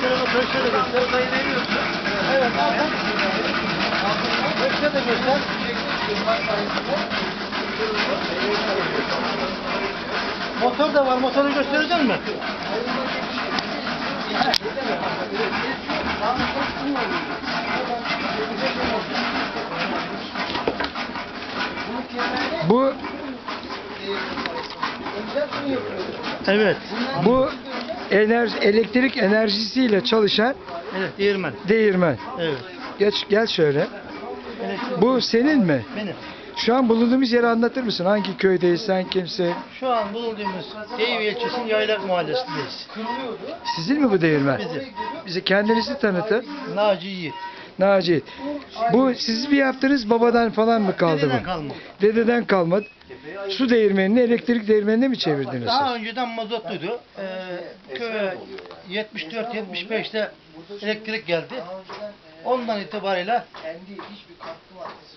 Şöyle bak, şöyle göster. Dayı veriyorsun. Evet, abi. Şöyle de göster. Motor da var, motoru gösterecek mi? Bu Evet. bu enerji elektrik enerjisiyle çalışan Evet, değirmen. değirmen. Evet. Geç gel şöyle. Bu senin mi? Benim. Şu an bulunduğumuz yeri anlatır mısın? Hangi köydeyiz sen kimse? Şu an bulunduğumuz Eyüp ilçesinin Yaylak Mahallesi'ndeyiz. Sizin mi bu değirmen? Bizim. Bize kendinizi tanıtın. Naci Yiğit. Naci. Bu siz mi yaptınız babadan falan mı kaldı Dededen bu? kalma. Dededen kalma. Su değirmenini elektrik değirmenine mi çevirdiniz Daha önceden mazotluydu. Ee, köye 74-75'te elektrik geldi. Ondan itibariyle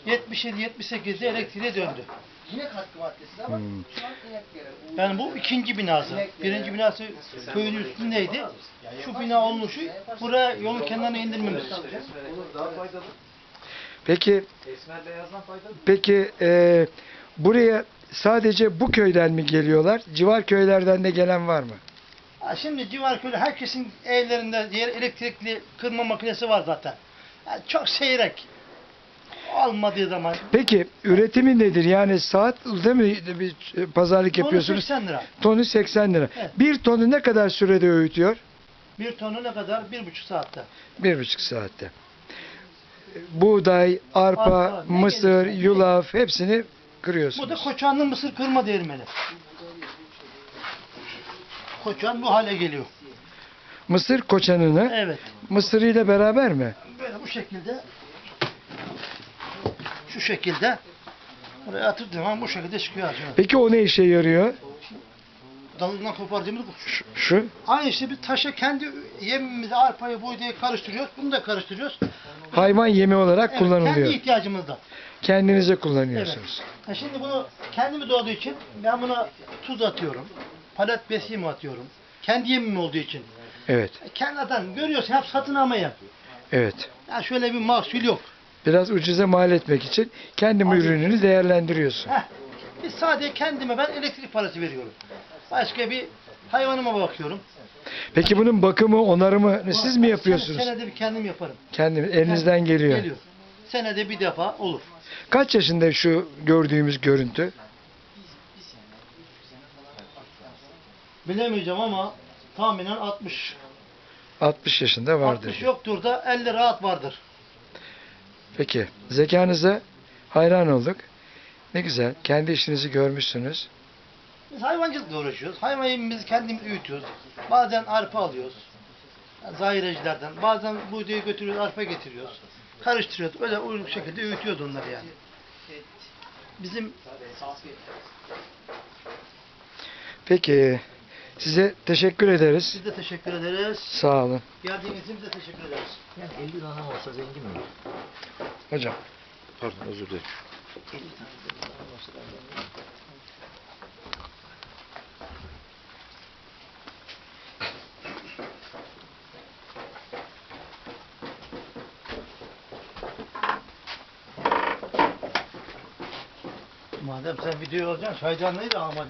77-78'de elektriğe döndü. Hmm. Yani bu ikinci binası. Birinci binası köyün üstündeydi. Şu bina olmuşu buraya yolun kenarına indirmemiz. Peki peki e, buraya sadece bu köyden mi geliyorlar? Civar köylerden de gelen var mı? Ha, şimdi civar köyü herkesin evlerinde yer elektrikli kırma makinesi var zaten. Yani çok seyrek. Olmadığı zaman. Peki üretimi nedir? Yani saat değil mi bir pazarlık Tonu yapıyorsunuz? 80 lira. Tonu 80 lira. Evet. Bir tonu ne kadar sürede öğütüyor? Bir tonu ne kadar? Bir buçuk saatte. Bir buçuk saatte. Buğday, arpa, Arpa, mısır, gelirse. yulaf hepsini Bu da kırıyorsunuz. Koçanlı mısır kırma değirmeni. Koçan bu hale geliyor. Mısır koçanını Evet. mısırıyla beraber mi? Şekilde şu şekilde buraya attık zaman bu şekilde çıkıyor ağacına. Peki o ne işe yarıyor? Dalından kopardığımız bu. Şu, şu Aynı işte bir taşa kendi yemimizi arpayı buğdayı karıştırıyoruz. Bunu da karıştırıyoruz. hayvan yemi olarak Evet, kendi kullanılıyor. ihtiyacımızda. Kendinize kullanıyorsunuz. Ha şimdi bunu kendimiz olduğu için ben buna tuz atıyorum. Palet besiyim atıyorum. Kendi yemim olduğu için. Evet. E, Kendi adam görüyorsun hep satın almaya. Evet. Ya şöyle bir mahsul yok. Biraz ucuza mal etmek için kendi ürününü değerlendiriyorsun. Heh. Biz sadece kendime ben elektrik parası veriyorum. Başka bir hayvanıma bakıyorum. Peki bunun bakımı, onarımı siz mi yapıyorsunuz? Senede bir kendim yaparım. Kendi elinizden geliyor. Geliyor. Senede bir defa olur. Kaç yaşında şu gördüğümüz görüntü? Bilemeyeceğim ama tahminen 60. 60 yaşında vardır. 60 yoktur da 50 rahat vardır. Peki. Zekanıza hayran olduk. Ne güzel. Kendi işinizi görmüşsünüz. Biz hayvancılıkla uğraşıyoruz. Hayvan yemimizi kendimiz büyütüyoruz. Bazen arpa alıyoruz. Zahirecilerden. Bazen buğdayı götürüyoruz, arpa getiriyoruz. Karıştırıyoruz. Öyle uygun şekilde öğütüyoruz onları yani. Bizim Peki. Size teşekkür ederiz. biz de teşekkür ederiz. Sağ olun. Geldiğiniz için bize teşekkür ederiz. Yani 50 tane olsa zengin mi? Hocam. Pardon özür dilerim. 50 tane olsa Madem sen video alacaksın, çaydanlığı da al madem.